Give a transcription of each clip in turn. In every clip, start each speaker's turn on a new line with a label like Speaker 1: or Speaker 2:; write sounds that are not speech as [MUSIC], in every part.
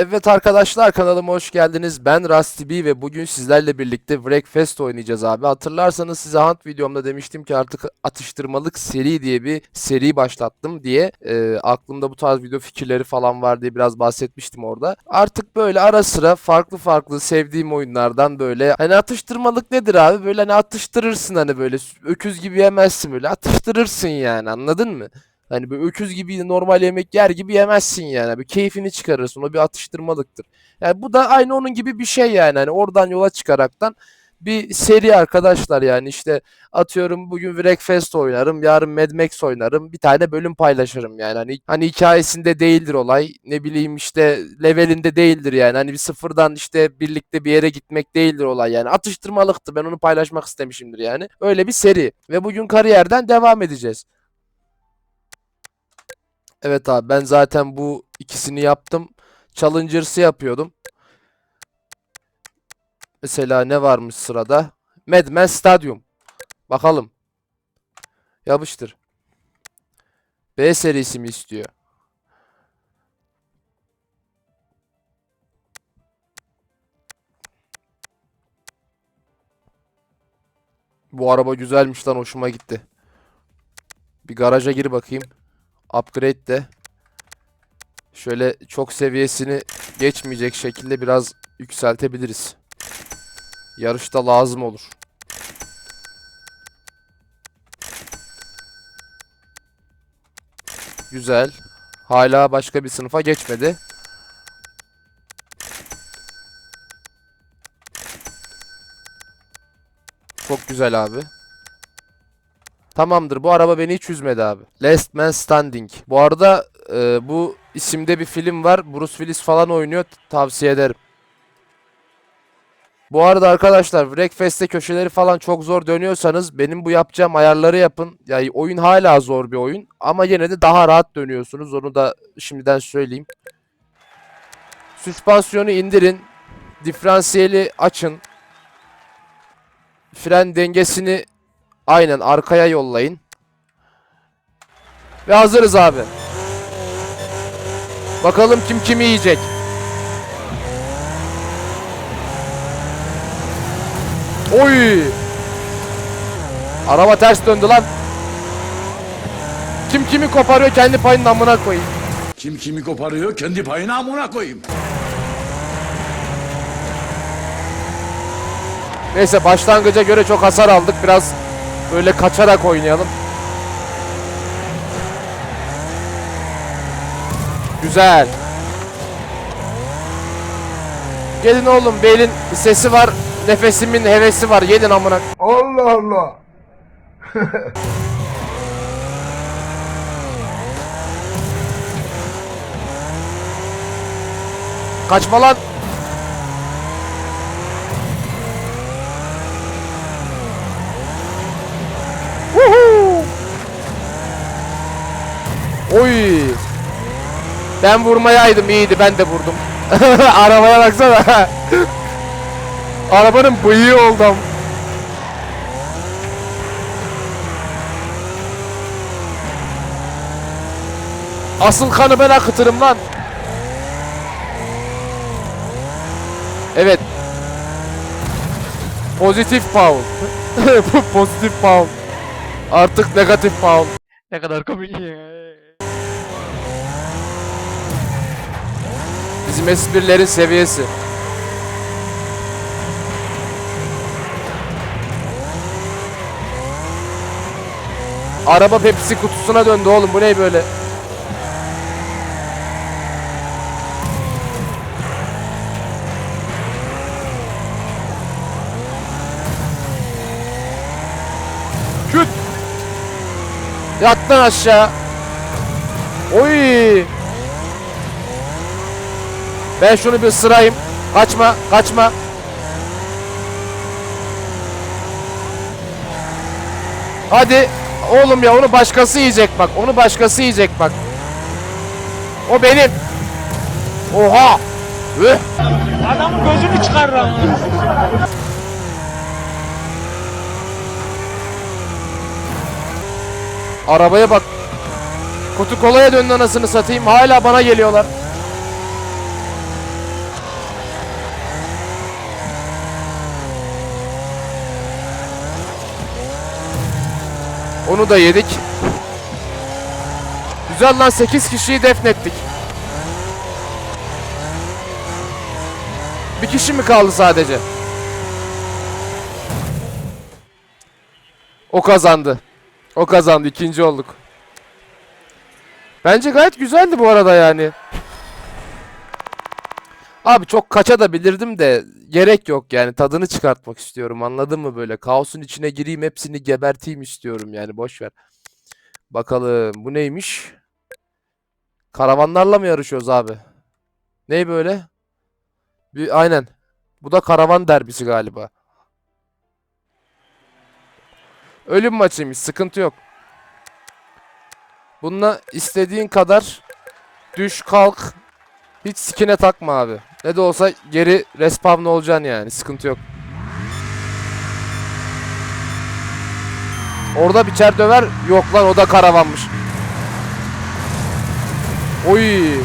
Speaker 1: Evet arkadaşlar kanalıma hoş geldiniz. Ben Rusty ve bugün sizlerle birlikte Wreckfest oynayacağız abi. Hatırlarsanız size Hunt videomda demiştim ki artık atıştırmalık seri diye bir seri başlattım diye. Ee, aklımda bu tarz video fikirleri falan var diye biraz bahsetmiştim orada. Artık böyle ara sıra farklı farklı sevdiğim oyunlardan böyle hani atıştırmalık nedir abi? Böyle hani atıştırırsın hani böyle öküz gibi yemezsin böyle atıştırırsın yani anladın mı? Hani böyle öküz gibi normal yemek yer gibi yemezsin yani. Bir keyfini çıkarırsın. O bir atıştırmalıktır. Yani bu da aynı onun gibi bir şey yani. Hani oradan yola çıkaraktan bir seri arkadaşlar yani işte atıyorum bugün Wreckfest oynarım, yarın Mad Max oynarım, bir tane bölüm paylaşırım yani hani hani hikayesinde değildir olay, ne bileyim işte levelinde değildir yani hani bir sıfırdan işte birlikte bir yere gitmek değildir olay yani atıştırmalıktı ben onu paylaşmak istemişimdir yani öyle bir seri ve bugün kariyerden devam edeceğiz. Evet abi ben zaten bu ikisini yaptım. Challengers'ı yapıyordum. Mesela ne varmış sırada? Madman Stadyum. Bakalım. Yapıştır. B serisi mi istiyor? Bu araba güzelmiş lan hoşuma gitti. Bir garaja gir bakayım. Upgrade de şöyle çok seviyesini geçmeyecek şekilde biraz yükseltebiliriz. Yarışta lazım olur. Güzel. Hala başka bir sınıfa geçmedi. Çok güzel abi. Tamamdır. Bu araba beni hiç üzmedi abi. Last Man Standing. Bu arada e, bu isimde bir film var. Bruce Willis falan oynuyor. Tavsiye ederim. Bu arada arkadaşlar Wreckfest'te köşeleri falan çok zor dönüyorsanız benim bu yapacağım ayarları yapın. Yani oyun hala zor bir oyun ama yine de daha rahat dönüyorsunuz. Onu da şimdiden söyleyeyim. Süspansiyonu indirin. Diferansiyeli açın. Fren dengesini Aynen arkaya yollayın. Ve hazırız abi. Bakalım kim kimi yiyecek. Oy! Araba ters döndü lan. Kim kimi koparıyor kendi payının amına koyayım.
Speaker 2: Kim kimi koparıyor kendi payına amına koyayım.
Speaker 1: Neyse başlangıca göre çok hasar aldık. Biraz böyle kaçarak oynayalım. Güzel. Gelin oğlum belin sesi var. Nefesimin hevesi var. Yedin amına.
Speaker 3: Allah Allah.
Speaker 1: Kaçma lan. Oy. Ben vurmayaydım iyiydi ben de vurdum. [LAUGHS] Arabaya baksana. [LAUGHS] Arabanın bıyığı oldum. Asıl kanı ben akıtırım lan. Evet. Pozitif. [LAUGHS] Bu pozitif pound. Artık negatif pound.
Speaker 4: Ne kadar komik.
Speaker 1: Bizim esprilerin seviyesi. Araba Pepsi kutusuna döndü oğlum bu ne böyle? Küt! Yattın aşağı. Oy! Ben şunu bir ısırayım. Kaçma, kaçma. Hadi. Oğlum ya onu başkası yiyecek bak. Onu başkası yiyecek bak. O benim. Oha. Üh.
Speaker 4: Adamın gözünü çıkarırım.
Speaker 1: Arabaya bak. Kutu kolaya döndü anasını satayım. Hala bana geliyorlar. Onu da yedik. Güzel lan 8 kişiyi defnettik. Bir kişi mi kaldı sadece? O kazandı. O kazandı. ikinci olduk. Bence gayet güzeldi bu arada yani. Abi çok kaça da bilirdim de gerek yok yani tadını çıkartmak istiyorum anladın mı böyle kaosun içine gireyim hepsini geberteyim istiyorum yani boş ver. Bakalım bu neymiş? Karavanlarla mı yarışıyoruz abi? Ney böyle? Bir, aynen. Bu da karavan derbisi galiba. Ölüm maçıymış sıkıntı yok. Bununla istediğin kadar düş kalk hiç skine takma abi. Ne de olsa geri respawn olacaksın yani. Sıkıntı yok. Orada biçer döver. Yok lan o da karavanmış. Oy.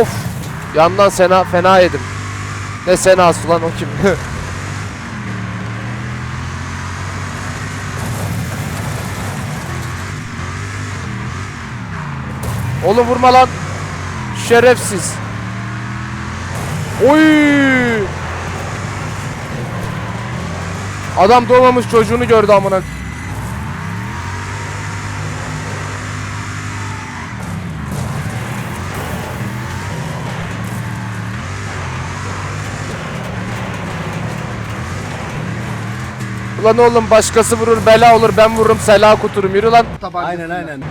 Speaker 1: Of. Yandan sena fena yedim. Ne senası lan o kim? [LAUGHS] Oğlum vurma lan. Şerefsiz. Oy! Adam doğmamış çocuğunu gördü amına. Ulan oğlum başkası vurur bela olur ben vururum sela kuturum yürü lan.
Speaker 3: Aynen aynen.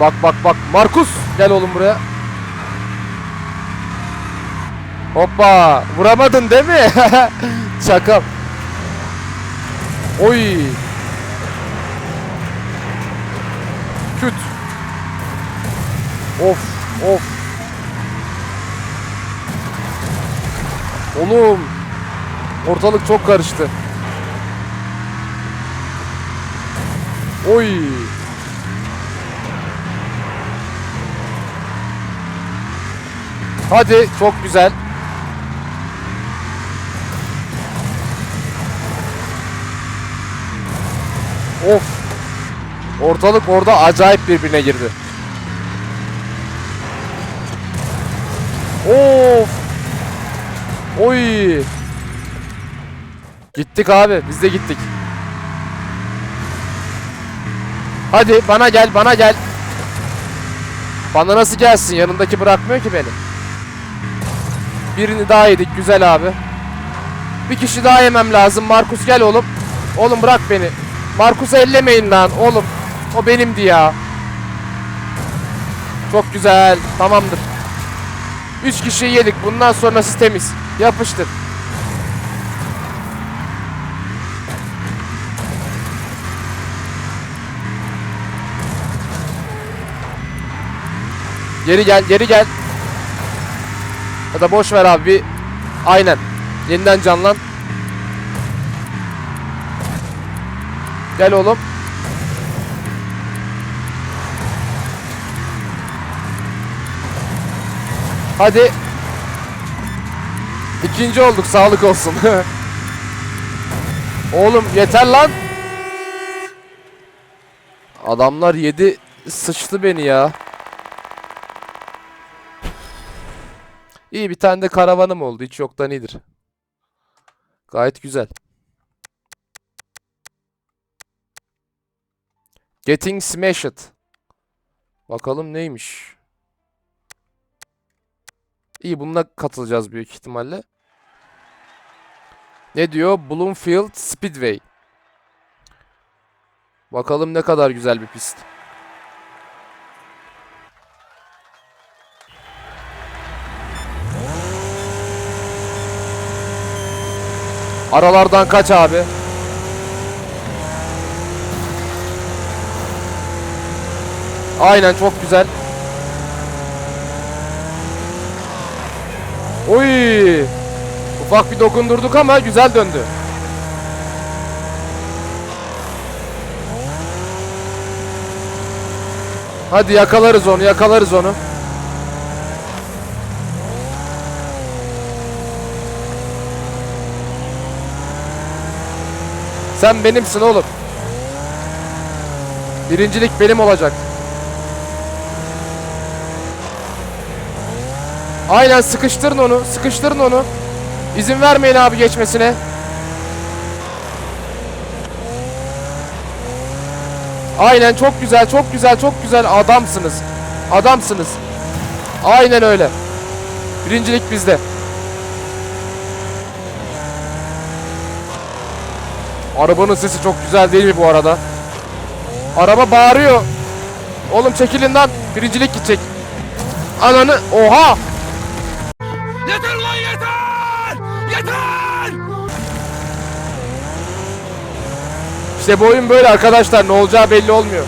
Speaker 1: Bak bak bak Markus gel oğlum buraya. Hoppa vuramadın değil mi? [LAUGHS] Şaka. Oy. Küt. Of of. Oğlum. Ortalık çok karıştı. Oy. Hadi çok güzel. Of. Ortalık orada acayip birbirine girdi. Of. Oy. Gittik abi. Biz de gittik. Hadi bana gel, bana gel. Bana nasıl gelsin? Yanındaki bırakmıyor ki beni. Birini daha yedik. Güzel abi. Bir kişi daha yemem lazım. Markus gel oğlum. Oğlum bırak beni. Markus'u ellemeyin lan oğlum. O benimdi ya. Çok güzel. Tamamdır. Üç kişiyi yedik. Bundan sonrası temiz. Yapıştır. Geri gel, geri gel. Ya da boş ver abi. bir- Aynen. Yeniden canlan. Gel oğlum. Hadi. İkinci olduk. Sağlık olsun. [LAUGHS] oğlum yeter lan. Adamlar yedi sıçtı beni ya. İyi bir tane de karavanım oldu. Hiç yoktan iyidir. Gayet güzel. Getting Smashed. Bakalım neymiş. İyi bununla katılacağız büyük ihtimalle. Ne diyor? Bloomfield Speedway. Bakalım ne kadar güzel bir pist. Aralardan kaç abi. Aynen çok güzel. Oy! Ufak bir dokundurduk ama güzel döndü. Hadi yakalarız onu, yakalarız onu. Sen benimsin oğlum. Birincilik benim olacak. Aynen sıkıştırın onu, sıkıştırın onu. İzin vermeyin abi geçmesine. Aynen çok güzel, çok güzel, çok güzel adamsınız. Adamsınız. Aynen öyle. Birincilik bizde. Arabanın sesi çok güzel değil mi bu arada? Araba bağırıyor. Oğlum çekilin lan. Birincilik gidecek. Ananı. Oha.
Speaker 2: Yeter lan yeter! Yeter!
Speaker 1: İşte bu oyun böyle arkadaşlar. Ne olacağı belli olmuyor.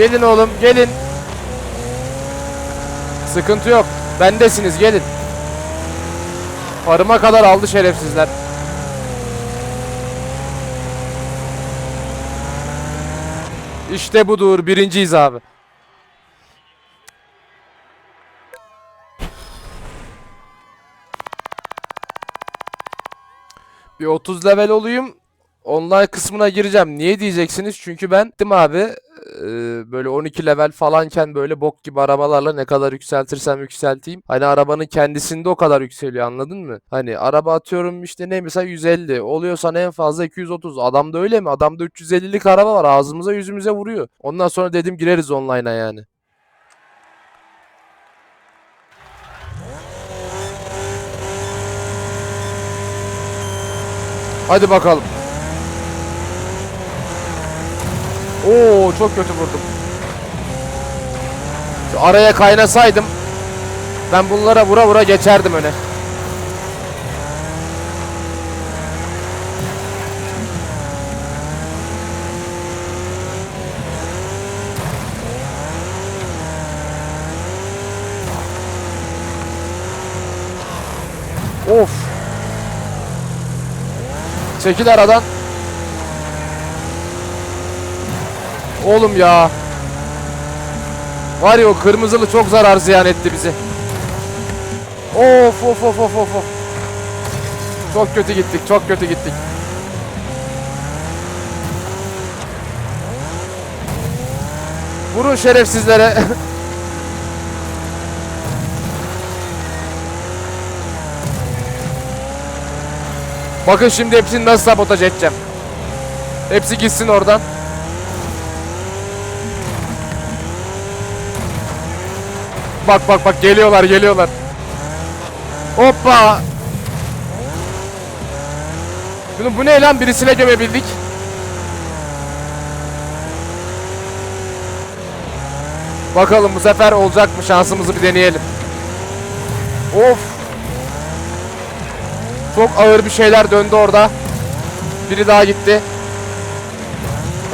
Speaker 1: Gelin oğlum gelin. Sıkıntı yok. Bendesiniz gelin. Farıma kadar aldı şerefsizler. İşte budur. Birinciyiz abi. Bir 30 level olayım. Online kısmına gireceğim. Niye diyeceksiniz? Çünkü ben gittim abi e, böyle 12 level falanken böyle bok gibi arabalarla ne kadar yükseltirsem yükselteyim. Hani arabanın kendisinde o kadar yükseliyor anladın mı? Hani araba atıyorum işte ne mesela 150 oluyorsan en fazla 230. Adamda öyle mi? Adamda 350'lik araba var ağzımıza yüzümüze vuruyor. Ondan sonra dedim gireriz online'a yani. Hadi bakalım. Oo çok kötü vurdum. Şu araya kaynasaydım ben bunlara vura vura geçerdim öne. Of. Çekil aradan. Oğlum ya. Var ya o kırmızılı çok zarar ziyan etti bizi. Of of of of of. Çok kötü gittik, çok kötü gittik. Vurun şerefsizlere. [LAUGHS] Bakın şimdi hepsini nasıl sabotaj edeceğim. Hepsi gitsin oradan. Bak bak bak geliyorlar geliyorlar. Hoppa. Bunu bu ne lan birisine gömebildik. Bakalım bu sefer olacak mı şansımızı bir deneyelim. Of. Çok ağır bir şeyler döndü orada. Biri daha gitti.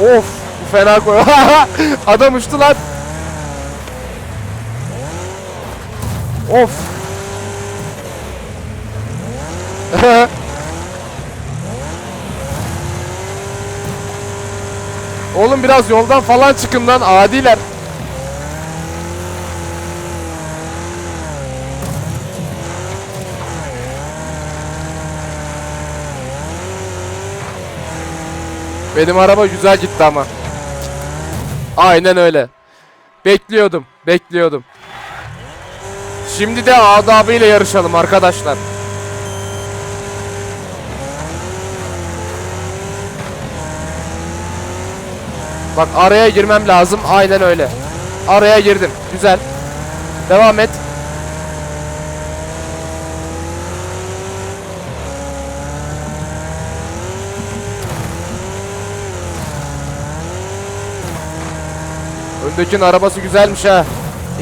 Speaker 1: Of bu fena koy. [LAUGHS] Adam uçtu lan. Of. [LAUGHS] Oğlum biraz yoldan falan çıkın lan adiler. Benim araba güzel gitti ama. Aynen öyle. Bekliyordum, bekliyordum. Şimdi de adabıyla yarışalım arkadaşlar. Bak araya girmem lazım. Aynen öyle. Araya girdim. Güzel. Devam et. Öndekinin arabası güzelmiş ha.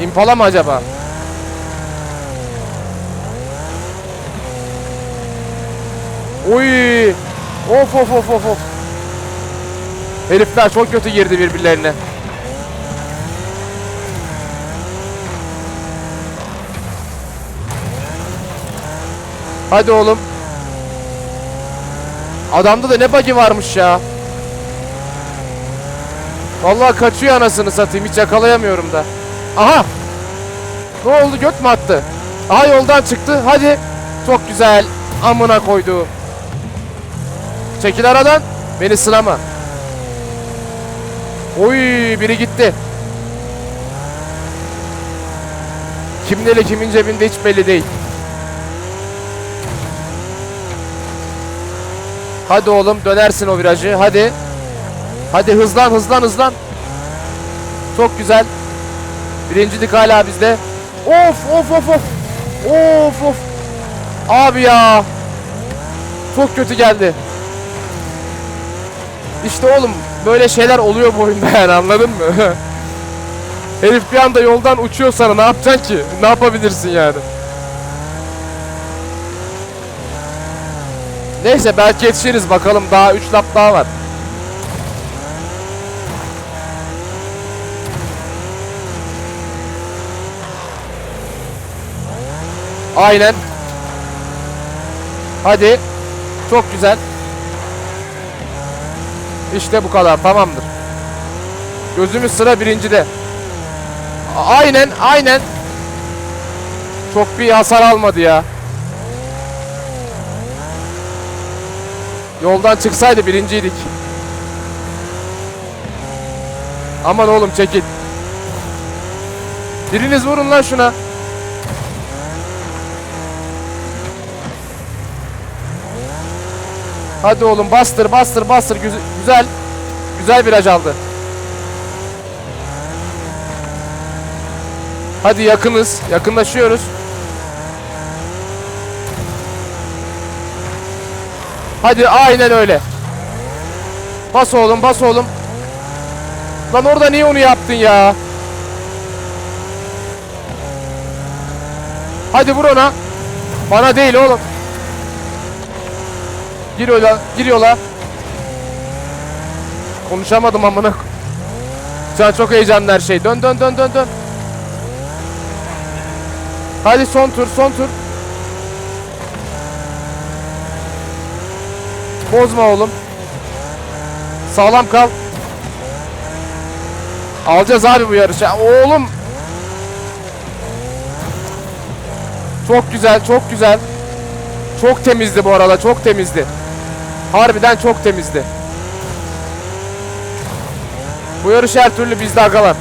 Speaker 1: Impala mı acaba? Oy! Of of of of of. Herifler çok kötü girdi birbirlerine. Hadi oğlum. Adamda da ne bagi varmış ya. Vallahi kaçıyor anasını satayım. Hiç yakalayamıyorum da. Aha! Ne oldu? Göt mü attı? Aha yoldan çıktı. Hadi. Çok güzel. Amına koydu. Çekil aradan. Beni sınama. Oy biri gitti. Kimin eli kimin cebinde hiç belli değil. Hadi oğlum dönersin o virajı. Hadi. Hadi hızlan hızlan hızlan. Çok güzel. Birincilik hala bizde. Of of of of. Of of. Abi ya. Çok kötü geldi. İşte oğlum böyle şeyler oluyor bu oyunda yani anladın mı? [LAUGHS] Herif bir anda yoldan uçuyor sana ne yapacaksın ki? Ne yapabilirsin yani? Neyse belki yetişiriz bakalım daha 3 lap daha var. Aynen. Hadi. Çok güzel. İşte bu kadar tamamdır. Gözümüz sıra birincide. Aynen aynen. Çok bir hasar almadı ya. Yoldan çıksaydı birinciydik. Aman oğlum çekil. Biriniz vurun lan şuna. Hadi oğlum bastır bastır bastır Güz- güzel. Güzel viraj aldı. Hadi yakınız. Yakınlaşıyoruz. Hadi aynen öyle. Bas oğlum bas oğlum. Lan orada niye onu yaptın ya? Hadi vur ona. Bana değil oğlum. Gir yola, gir yola. Konuşamadım amına. Şu an çok heyecanlı her şey. Dön dön dön dön dön. Hadi son tur, son tur. Bozma oğlum. Sağlam kal. Alacağız abi bu yarışı. Oğlum. Çok güzel, çok güzel. Çok temizdi bu arada, çok temizdi. Harbiden çok temizdi. Bu yarış her türlü bizde agalar.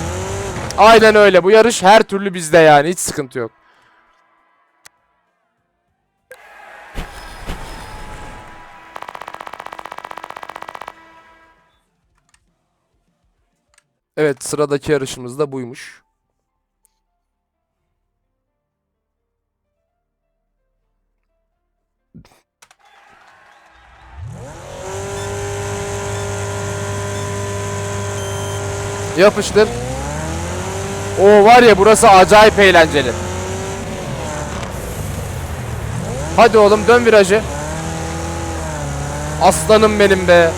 Speaker 1: Aynen öyle. Bu yarış her türlü bizde yani. Hiç sıkıntı yok. Evet sıradaki yarışımız da buymuş. Yapıştır. O var ya burası acayip eğlenceli. Hadi oğlum dön virajı. Aslanım benim be.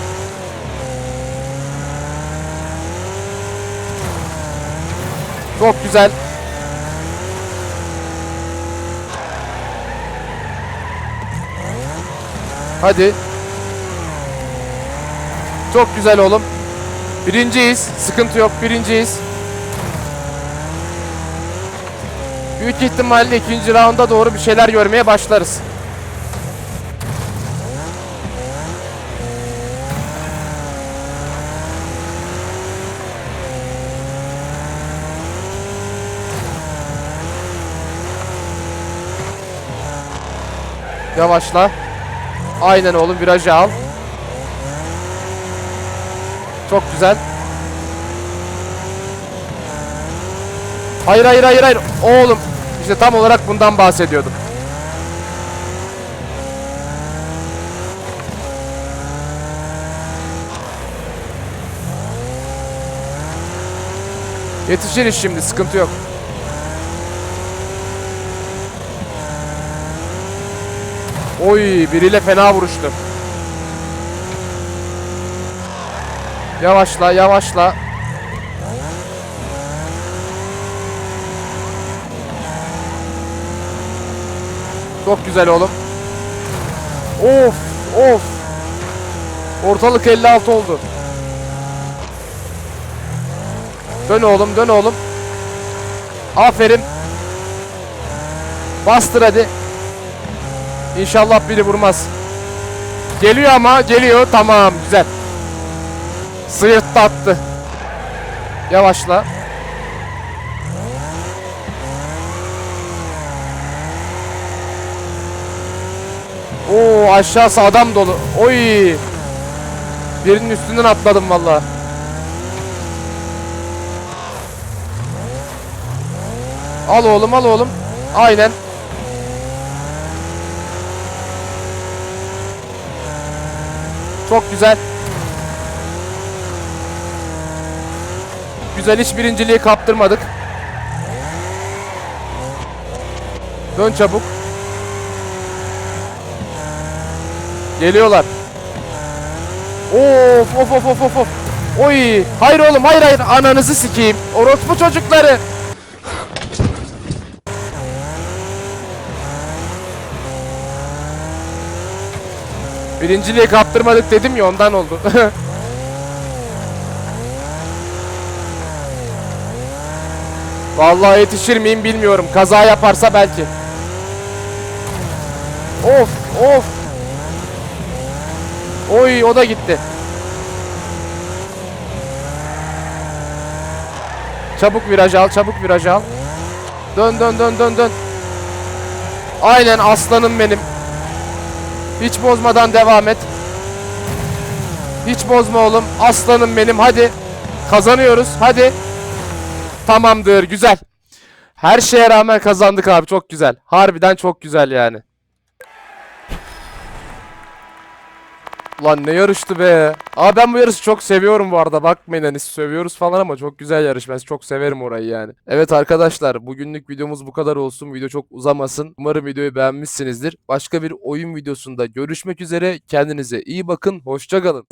Speaker 1: Çok güzel. Hadi. Çok güzel oğlum. Birinciyiz. Sıkıntı yok. Birinciyiz. Büyük ihtimalle ikinci raunda doğru bir şeyler görmeye başlarız. Yavaşla. Aynen oğlum virajı al. Çok güzel. Hayır hayır hayır hayır. Oğlum işte tam olarak bundan bahsediyordum. Yetişiriz şimdi sıkıntı yok. Oy biriyle fena vuruştu. Yavaşla yavaşla. Çok güzel oğlum. Of of. Ortalık 56 oldu. Dön oğlum dön oğlum. Aferin. Bastır hadi. İnşallah biri vurmaz. Geliyor ama geliyor tamam güzel. Sıyırttı attı. Yavaşla. Oo aşağısı adam dolu. Oy. Birinin üstünden atladım valla. Al oğlum al oğlum. Aynen. Çok güzel. Güzel hiç birinciliği kaptırmadık. Dön çabuk. Geliyorlar. Of of of of of. Oy. Hayır oğlum hayır hayır. Ananızı sikeyim. Orospu çocukları. Birinciliği kaptırmadık dedim ya ondan oldu. [LAUGHS] Vallahi yetişir miyim bilmiyorum. Kaza yaparsa belki. Of of. Oy o da gitti. Çabuk viraj al, çabuk viraj al. Dön dön dön dön dön. Aynen aslanım benim. Hiç bozmadan devam et. Hiç bozma oğlum. Aslanım benim hadi. Kazanıyoruz hadi. Tamamdır güzel. Her şeye rağmen kazandık abi çok güzel. Harbiden çok güzel yani. Ulan ne yarıştı be. Aa ben bu yarışı çok seviyorum bu arada. Bakmayın hani seviyoruz falan ama çok güzel yarış. Ben çok severim orayı yani. Evet arkadaşlar bugünlük videomuz bu kadar olsun. Video çok uzamasın. Umarım videoyu beğenmişsinizdir. Başka bir oyun videosunda görüşmek üzere. Kendinize iyi bakın. Hoşça kalın.